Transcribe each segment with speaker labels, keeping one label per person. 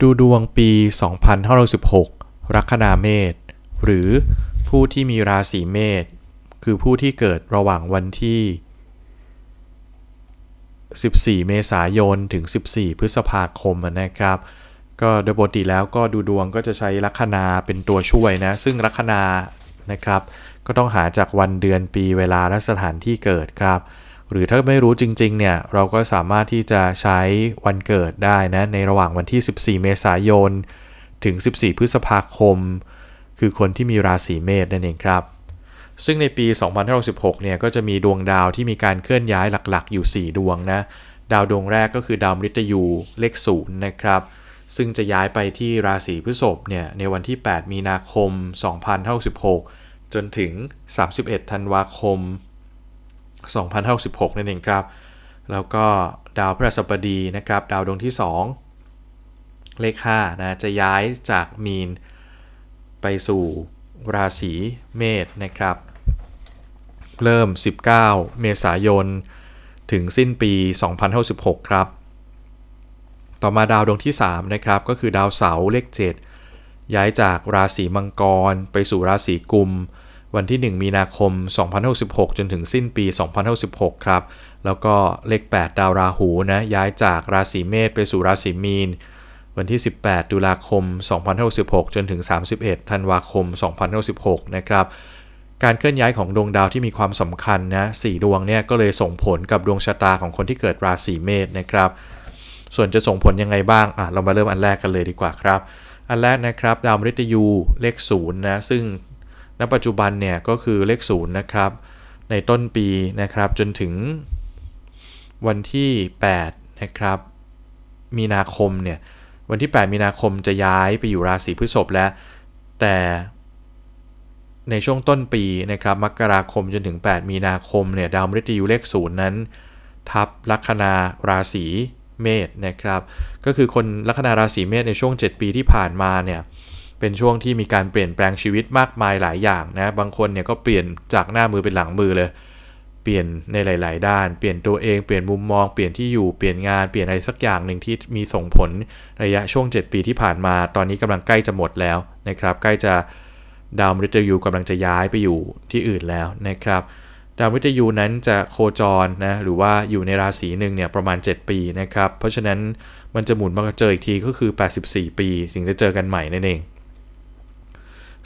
Speaker 1: ดูดวงปี 2516 ลัคนาเมษ หรือผู้ที่มีราศีเมษ คือผู้ที่เกิดระหว่างวันที่ 14 เมษายน ถึง 14 พฤษภาคมนะครับ ก็โดยปกติแล้วก็ดูดวงก็จะใช้ลัคนาเป็นตัวช่วยนะ ซึ่งลัคนานะครับ ก็ต้องหาจากวันเดือนปีเวลาและสถานที่เกิดครับ หรือถ้าไม่รู้จริงๆเนี่ยเราก็สามารถที่จะใช้วันเกิดได้นะในระหว่างวันที่ 14 เมษายน ถึง 14 พฤษภาคม คือคนที่มีราศีเมษนั่นเองครับ ซึ่งในปี 2516เนี่ยก็จะมีดวงดาวที่มีการเคลื่อนย้ายหลักๆ อยู่ 4 ดวงนะดาวดวงแรกก็คือดาวมฤตยูเลขศูนย์นะครับซึ่งจะย้ายไปที่ราศีพฤษภเนี่ยในวันที่ 8 มีนาคม 2516 จนถึง 31 ธันวาคม 2516นั่นเองครับ แล้วก็ดาวพฤหัสบดีนะครับ ดาวดวงที่ 2 เลข5นะจะย้ายจากมีนไปสู่ราศีเมษนะครับ เริ่ม 19 เมษายน ถึงสิ้นปี 2016ครับ ต่อมาดาวดวงที่ 3 นะครับ ก็คือดาวเสาร์เลข 7 ย้ายจากราศีมังกร ไปสู่ราศีกุม วันที่ 1 มีนาคม 2016จนถึงสิ้นปี 2016ครับ แล้วก็เลข 8 ดาวราหูนะย้ายจากราศีเมษไปสู่ราศีมีน วันที่ 18 ตุลาคม 2016จนถึง 31 ธันวาคม 2016นะครับการเคลื่อนย้ายของดวงดาวที่มีความสำคัญนะสดวงเนี่ยก็เลยส่งผลกับดวงชะตาของคนที่เกิดราศีเมษนะครับ ส่วนจะส่งผลยังไงบ้างอะเรามาเริ่มอันแรกกันเลยดีกว่าครับ อันแรกนะครับ ดาวมฤตยูเลขศูนย์นะซึ่ง ณปัจจุบันเนี่ยก็คือเลขศูนย์นะครับในต้นปีนะครับจนถึงวันที่8นะครับมีนาคมเนี่ยวันที่ 8 มีนาคมจะย้ายไปอยู่ราศีพฤษภแล้วแต่ในช่วงต้นปีนะครับมกราคมจนถึง 8 มีนาคมเนี่ยดาวมฤตยูเลขศูนย์นั้น ทับลัคนาราศีเมษนะครับ ก็คือคนลัคนาราศีเมษในช่วง 7 ปีที่ผ่านมาเนี่ย เป็นช่วงที่มีการเปลี่ยนแปลงชีวิตมากมายหลายอย่างนะบางคนเนี่ยก็เปลี่ยนจากหน้ามือเป็นหลังมือเลย เปลี่ยนในหลาย ๆ ด้าน เปลี่ยนตัวเองเปลี่ยนมุมมองเปลี่ยนที่อยู่เปลี่ยนงานเปลี่ยนอะไรสักอย่างหนึ่งที่มีส่งผลระยะช่วง 7 ปีที่ผ่านมา ตอนนี้กำลังใกล้จะหมดแล้วนะครับ ใกล้จะดาวมฤตยูกำลังจะย้ายไปอยู่ที่อื่นแล้วนะครับดาวมฤตยูนั้นจะโคจรนะหรือว่าอยู่ในราศีหนึ่งเนี่ยประมาณ 7 ปีนะครับเพราะฉะนั้นมันจะหมุนมาเจออีกทีก็คือ 84 ปี ถึงจะเจอกันใหม่นั่นเอง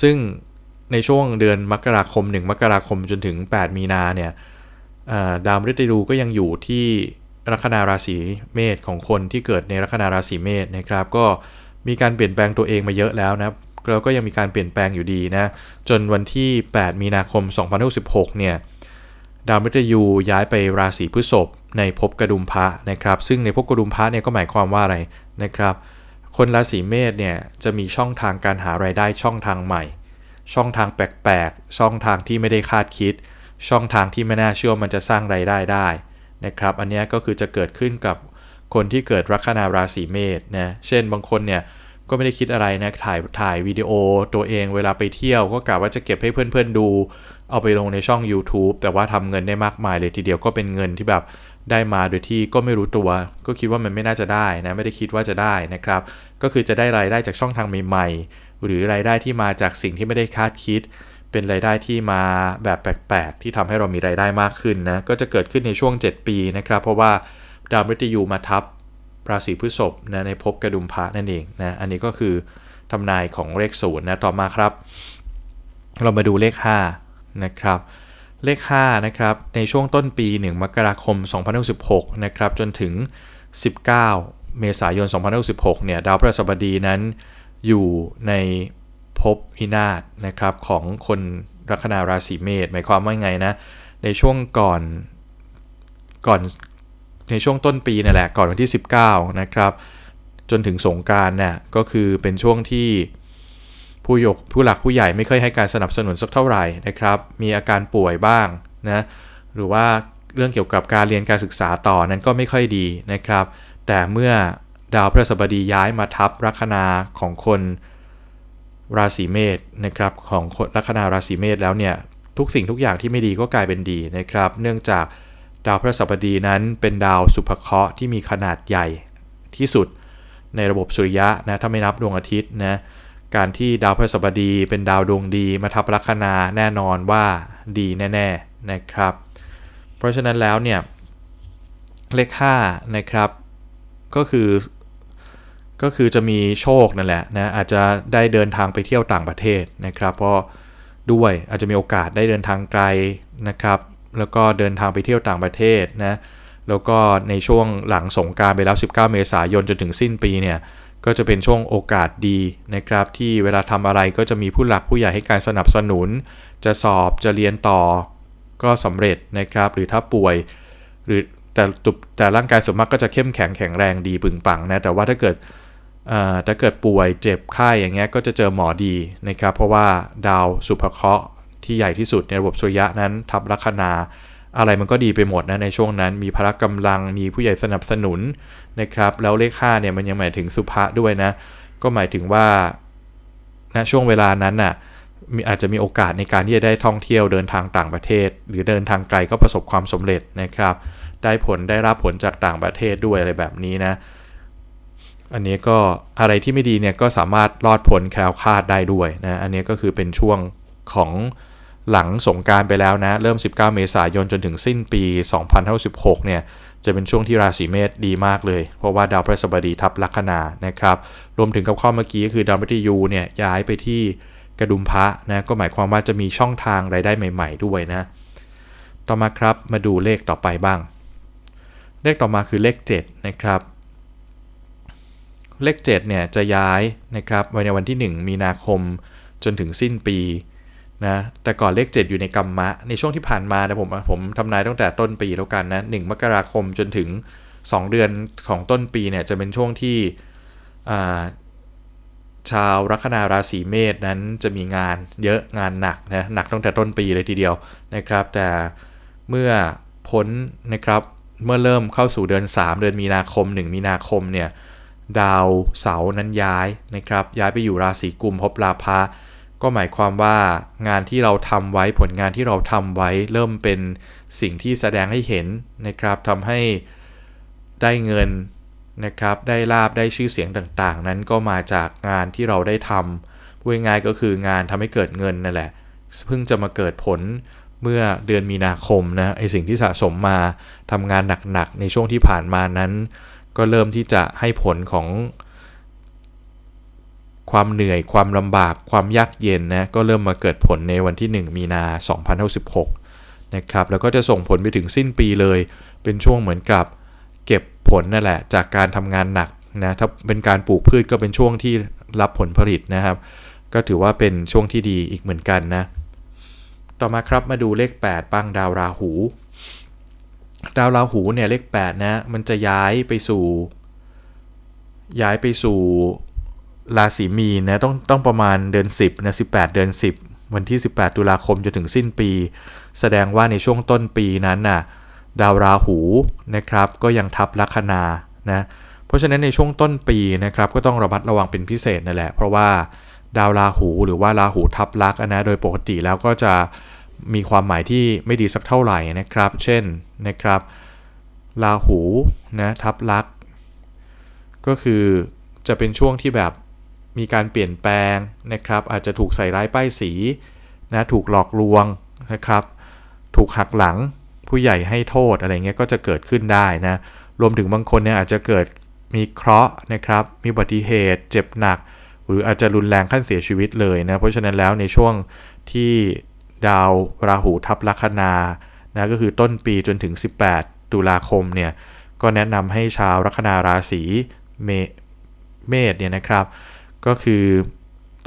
Speaker 1: ซึ่งในช่วงเดือนมกราคม 1 มกราคมจนถึง 8 มีนาเนี่ยดาวมฤตยูก็ยังอยู่ที่ลัคนาราศีเมษของคนที่เกิดในลัคนาราศีเมษนะครับ ก็มีการเปลี่ยนแปลงตัวเองมาเยอะแล้วนะแล้วก็ยังมีการเปลี่ยนแปลงอยู่ดีนะ จนวันที่ 8 มีนาคม 2016 เนี่ย ดาวมฤตยูย้ายไปราศีพฤษภในภพกระดุมพระนะครับ ซึ่งในภพกระดุมพระเนี่ยก็หมายความว่าอะไรนะครับ คนราศีเมษเนี่ยจะมีช่องทางการหารายได้ช่องทางใหม่ ช่องทางแปลกๆ ช่องทางที่ไม่ได้คาดคิด ช่องทางที่ไม่น่าเชื่อมันจะสร้างรายได้ได้นะครับ อันนี้ก็คือจะเกิดขึ้นกับคนที่เกิดลัคนาราศีเมษนะ เช่นบางคนเนี่ยก็ไม่ได้คิดอะไรนะถ่ายถ่ายวิดีโอตัวเองเวลาไปเที่ยวก็กะว่าจะเก็บให้เพื่อนๆดู เอาไปลงในช่อง YouTube แต่ว่าทำเงินได้มากมายเลยทีเดียวก็เป็นเงินที่แบบ ได้มาโดยที่ก็ไม่รู้ตัว ก็คิดว่ามันไม่น่าจะได้นะไม่ได้คิดว่าจะได้นะครับ ก็คือจะได้รายได้จากช่องทางใหม่ๆ หรือรายได้ที่มาจากสิ่งที่ไม่ได้คาดคิด เป็นรายได้ที่มาแบบแปลกๆ ที่ทำให้เรามีรายได้มากขึ้นนะก็จะเกิดขึ้นในช่วง 7 ปีนะครับ เพราะว่าดาวมฤตยูมาทับราศีพฤษภนะในภพกระดุมพระนั่นเองนะอันนี้ก็คือทำนายของเลขศูนย์นะต่อมาครับ เรามาดูเลข5นะครับ เลข5นะครับในช่วงต้นปี 1 มกราคม 2016นะครับจนถึง 19 เมษายน 2016เนี่ยดาวพฤหัสบดีนั้นอยู่ในภพพินาศนะครับของคนลัคนาราศีเมษหมายความว่าไงนะ ในช่วงก่อนก่อนในช่วงต้นปีนั่นแหละก่อนวันที่ 19 นะครับ จนถึงสงการเนี่ยก็คือเป็นช่วงที่ ผู้ยกผู้หลักผู้ใหญ่ไม่เคยให้การสนับสนุนสักเท่าไหร่นะครับ มีอาการป่วยบ้างนะหรือว่าเรื่องเกี่ยวกับการเรียนการศึกษาต่อนั้นก็ไม่ค่อยดีนะครับ แต่เมื่อดาวพฤหัสบดีย้ายมาทับลัคนาของคนราศีเมษนะครับของลัคนาราศีเมษแล้วเนี่ยทุกสิ่งทุกอย่างที่ไม่ดีก็กลายเป็นดีนะครับ เนื่องจากดาวพฤหัสบดีนั้นเป็นดาวสุภเคราะห์ที่มีขนาดใหญ่ที่สุดในระบบสุริยะนะถ้าไม่นับดวงอาทิตย์นะ การที่ดาวพฤหัสบดีเป็นดาวดวงดีมาทับลัคนาแน่นอนว่าดีแน่ๆนะครับ เพราะฉะนั้นแล้วเนี่ยเลข5นะครับก็คือก็คือจะมีโชคนั่นแหละนะอาจจะได้เดินทางไปเที่ยวต่างประเทศนะครับ เพราะด้วยอาจจะมีโอกาสได้เดินทางไกลนะครับ แล้วก็เดินทางไปเที่ยวต่างประเทศนะแล้วก็ในช่วงหลังสงการไปแล้ว 19 เมษายนจนถึงสิ้นปีเนี่ย ก็จะเป็นช่วงโอกาสดีนะครับ ที่เวลาทำอะไรก็จะมีผู้หลักผู้ใหญ่ให้การสนับสนุน จะสอบจะเรียนต่อ ก็สำเร็จนะครับ หรือถ้าป่วย หรือแต่ตุบแต่ร่างกายส่วนมากก็จะเข้มแข็งแข็งแรงดีปึงปังนะแต่ว่าถ้าเกิดถ้าเกิดป่วยเจ็บไข้อย่างเงี้ยก็จะเจอหมอดีนะครับ เพราะว่าดาวสุภเคราะห์ที่ใหญ่ที่สุดในระบบสุริยะนั้นทับลัคนา อะไรมันก็ดีไปหมดนะในช่วงนั้น มีพละกำลังมีผู้ใหญ่สนับสนุนนะครับ แล้วเลข5เนี่ยมันยังหมายถึงสุภะด้วยนะ ก็หมายถึงว่าณช่วงเวลานั้นน่ะมีอาจจะมีโอกาสในการที่จะได้ท่องเที่ยวเดินทางต่างประเทศ หรือเดินทางไกลก็ประสบความสำเร็จนะครับ ได้ผลได้รับผลจากต่างประเทศด้วยอะไรแบบนี้นะ อันนี้ก็อะไรที่ไม่ดีเนี่ยก็สามารถรอดผลแคล้วคลาดได้ด้วยนะ อันนี้ก็คือเป็นช่วงของ หลังสงการไปแล้วนะ เริ่ม 19 เมษายนจนถึงสิ้นปี 2016เนี่ยจะเป็นช่วงที่ราศีเมษดีมากเลย เพราะว่าดาวพฤหัสบดีทับลัคนานะครับรวมถึงกับข้อเมื่อกี้ก็คือดาวมฤตยูเนี่ยย้ายไปที่กระดุมพระนะก็หมายความว่าจะมีช่องทางรายได้ใหม่ ๆ ด้วยนะ ต่อมาครับมาดูเลขต่อไปบ้าง เลขต่อมาคือเลข 7 นะครับ เลข 7 เนี่ยจะย้ายนะครับในวันที่ 1 มีนาคมจนถึงสิ้นปี นะแต่ก่อนเลข 7 อยู่ในกรรมะ ในช่วงที่ผ่านมานะผมผมทำนายตั้งแต่ต้นปีแล้วกันนะหมกราคมจนถึง 2 เดือนของต้นปีเนี่ยจะเป็นช่วงที่ชาวลัคนาราศีเมษนั้นจะมีงานเยอะงานหนักนะหนักตั้งแต่ต้นปีเลยทีเดียวนะครับ แต่เมื่อพ้นนะครับเมื่อเริ่มเข้าสู่เดือน 3 เดือนมีนาคม 1 มีนาคมเนี่ยดาวเสาร์นั้นย้ายนะครับย้ายไปอยู่ราศีกุมภพบลาภะ ก็หมายความว่างานที่เราทำไว้ผลงานที่เราทำไว้เริ่มเป็นสิ่งที่แสดงให้เห็นนะครับทำให้ได้เงินนะครับได้ลาบได้ชื่อเสียงต่างๆ นั้นก็มาจากงานที่เราได้ทำพูดง่ายก็คืองานทำให้เกิดเงินนั่นแหละเพิ่งจะมาเกิดผลเมื่อเดือนมีนาคมนะไอสิ่งที่สะสมมาทำงานหนักๆในช่วงที่ผ่านมานั้น ก็เริ่มที่จะให้ผลของ ความเหนื่อยความลำบากความยากเย็นนะก็เริ่มมาเกิดผลในวันที่ 1 มีนา2016นะครับแล้วก็จะส่งผลไปถึงสิ้นปีเลย เป็นช่วงเหมือนกับเก็บผลนั่นแหละ จากการทำงานหนักนะถ้าเป็นการปลูกพืชก็เป็นช่วงที่รับผลผลิตนะครับ ก็ถือว่าเป็นช่วงที่ดีอีกเหมือนกันนะ ต่อมาครับมาดูเลข 8บ้างดาวราหู ดาวราหูเนี่ยเลข8นะมันจะย้ายไปสู่ ย้ายไปสู่ ราศีมีนนะต้องต้องประมาณเดือน 10นะ18 เดือน 10 วันที่ 18 ตุลาคมจนถึงสิ้นปี แสดงว่าในช่วงต้นปีนั้นน่ะดาวราหูนะครับก็ยังทับลัคนานะเพราะฉะนั้นในช่วงต้นปีนะครับก็ต้องระมัดระวังเป็นพิเศษนั่นแหละ เพราะว่าดาวราหูหรือว่าราหูทับลักนะโดยปกติแล้วก็จะมีความหมายที่ไม่ดีสักเท่าไหร่นะครับ เช่นนะครับราหูนะทับลักก็คือจะเป็นช่วงที่แบบ มีการเปลี่ยนแปลงนะครับ อาจจะถูกใส่ร้ายป้ายสีนะถูกหลอกลวงนะครับ ถูกหักหลังผู้ใหญ่ให้โทษอะไรเงี้ยก็จะเกิดขึ้นได้นะรวมถึงบางคนเนี่ยอาจจะเกิดมีเคราะห์นะครับ มีอุบัติเหตุ เจ็บหนัก หรืออาจจะรุนแรงขั้นเสียชีวิตเลยนะเพราะฉะนั้นแล้วในช่วงที่ดาวราหูทับลัคนานะก็คือต้นปีจนถึง 18 ตุลาคมเนี่ยก็แนะนำให้ชาวลัคนาราศีเมเมษเนี่ยนะครับ ก็คือ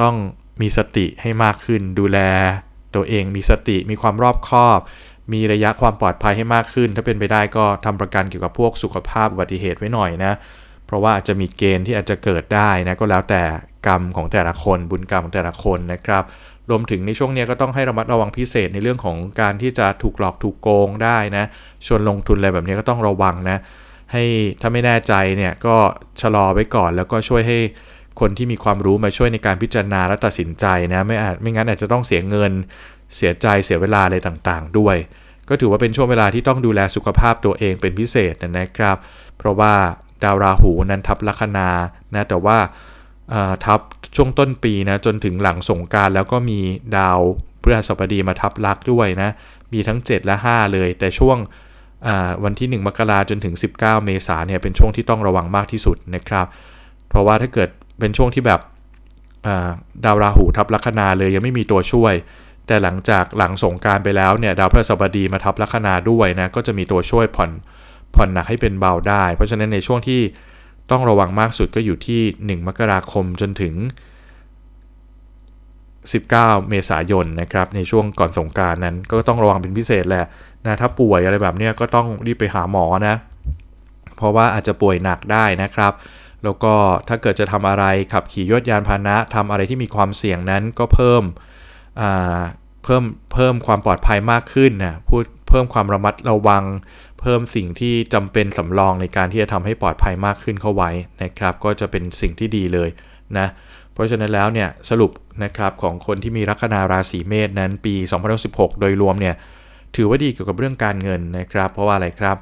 Speaker 1: ต้องมีสติให้มากขึ้น ดูแลตัวเองมีสติมีความรอบคอบ มีระยะความปลอดภัยให้มากขึ้น ถ้าเป็นไปได้ก็ทำประกันเกี่ยวกับพวกสุขภาพอุบัติเหตุไว้หน่อยนะ เพราะว่าอาจจะมีเกณฑ์ที่อาจจะเกิดได้นะก็แล้วแต่กรรมของแต่ละคนบุญกรรมของแต่ละคนนะครับ รวมถึงในช่วงนี้ก็ต้องให้ระมัดระวังพิเศษในเรื่องของการที่จะถูกหลอกถูกโกงได้นะชวนลงทุนอะไรแบบนี้ก็ต้องระวังนะให้ถ้าไม่แน่ใจเนี่ยก็ชะลอไว้ก่อนแล้วก็ช่วยให้ คนที่มีความรู้มาช่วยในการพิจารณาและตัดสินใจนะไม่อาจไม่งั้นอาจจะต้องเสียเงิน เสียใจเสียเวลาอะไรต่างๆ ด้วย ก็ถือว่าเป็นช่วงเวลาที่ต้องดูแลสุขภาพตัวเองเป็นพิเศษนะครับ เพราะว่าดาวราหูนั้นทับลัคนานะแต่ว่าทับช่วงต้นปีนะจนถึงหลังสงการแล้วก็มีดาวพฤหัสบดีมาทับลักด้วยนะมีทั้ง 7 และ 5 เลย แต่ช่วงวันที่ 1 มกราจนถึง 19 เมษาเนี่ยเป็นช่วงที่ต้องระวังมากที่สุดนะครับ เพราะว่าถ้าเกิด เป็นช่วงที่แบบดาวราหูทับลัคนาเลยยังไม่มีตัวช่วย แต่หลังจากหลังสงการไปแล้วเนี่ยดาวพฤหัสบดีมาทับลัคนาด้วยนะก็จะมีตัวช่วยผ่อนผ่อนหนักให้เป็นเบาได้ เพราะฉะนั้นในช่วงที่ต้องระวังมากสุดก็อยู่ที่ 1 มกราคมจนถึง 19 เมษายนนะครับในช่วงก่อนสงการนั้นก็ต้องระวังเป็นพิเศษแหละนะถ้าป่วยอะไรแบบเนี้ยก็ต้องรีบไปหาหมอนะ เพราะว่าอาจจะป่วยหนักได้นะครับ แล้วก็ถ้าเกิดจะทำอะไรขับขี่ยวดยานพาหนะทำอะไรที่มีความเสี่ยงนั้นก็เพิ่มเพิ่มเพิ่มความปลอดภัยมากขึ้นนะพูดเพิ่มความระมัดระวัง เพิ่มสิ่งที่จำเป็นสำรองในการที่จะทำให้ปลอดภัยมากขึ้นเข้าไว้นะครับ ก็จะเป็นสิ่งที่ดีเลยนะเพราะฉะนั้นแล้วเนี่ยสรุปนะครับของคนที่มีลัคนาราศีเมษนั้นปี 2016 โดยรวมเนี่ยถือว่าดีเกี่ยวกับเรื่องการเงินนะครับ เพราะว่าอะไรครับ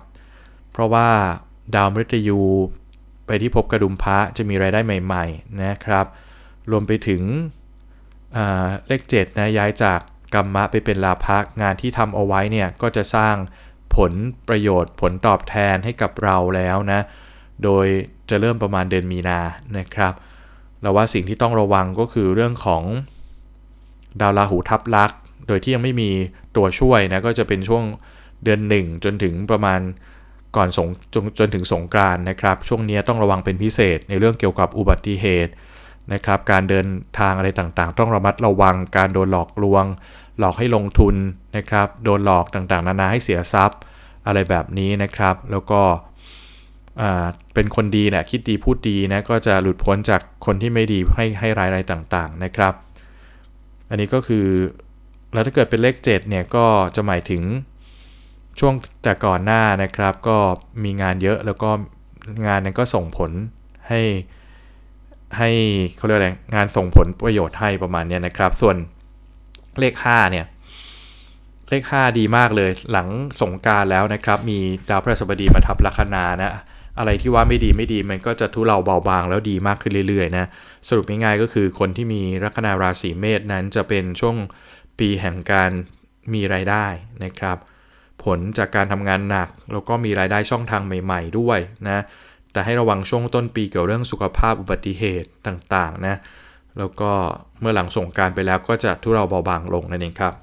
Speaker 1: เพราะว่าดาวมฤตยู ไปที่ภพกระดุมพระจะมีรายได้ใหม่ๆนะครับ รวมไปถึงอ่าเลข7นะย้ายจากกรรมะไปเป็นลาภะงานที่ทำเอาไว้เนี่ยก็จะสร้างผลประโยชน์ ผลตอบแทนให้กับเราแล้วนะ โดยจะเริ่มประมาณเดือนมีนานะครับ เราว่าสิ่งที่ต้องระวังก็คือเรื่องของดาวราหูทับลักษ์โดยที่ยังไม่มีตัวช่วยนะก็จะเป็นช่วงเดือนหนึ่งจนถึงประมาณ ก่อนสงจนจนถึงสงกรานนะครับ ช่วงนี้ต้องระวังเป็นพิเศษในเรื่องเกี่ยวกับอุบัติเหตุนะครับ การเดินทางอะไรต่างๆ ต้องระมัดระวังการโดนหลอกลวง หลอกให้ลงทุนนะครับ โดนหลอกต่างๆ นานาให้เสียทรัพย์ อะไรแบบนี้นะครับ แล้วก็เป็นคนดีแหละคิดดีพูดดีนะก็จะหลุดพ้นจากคนที่ไม่ดีให้ให้รายอะไรต่างๆนะครับ อันนี้ก็คือแล้วถ้าเกิดเป็นเลข 7 เนี่ยก็จะหมายถึง ช่วงแต่ก่อนหน้านะครับ ก็มีงานเยอะแล้วก็งานนั้นก็ส่งผลให้ให้เขาเรียกอะไรงานส่งผลประโยชน์ให้ประมาณนี้นะครับ ส่วนเลข 5 เนี่ย เลข 5 ดีมากเลยหลังสงการแล้วนะครับ มีดาวพฤหัสบดีมาทับลัคนานะ อะไรที่ว่าไม่ดีไม่ดีมันก็จะทุเลาเบาบางแล้วดีมากขึ้นเรื่อยๆนะ สรุปง่ายๆก็คือคนที่มีลัคนาราศีเมษนั้นจะเป็นช่วงปีแห่งการมีรายได้นะครับ ผลจากการทำงานหนัก แล้วก็มีรายได้ช่องทางใหม่ ๆ ด้วยนะแต่ให้ระวังช่วงต้นปีเกี่ยวเรื่องสุขภาพอุบัติเหตุต่างๆนะแล้วก็เมื่อหลังสงการไปแล้วก็จะทุเลาเบาบางลงนั่นเองครับ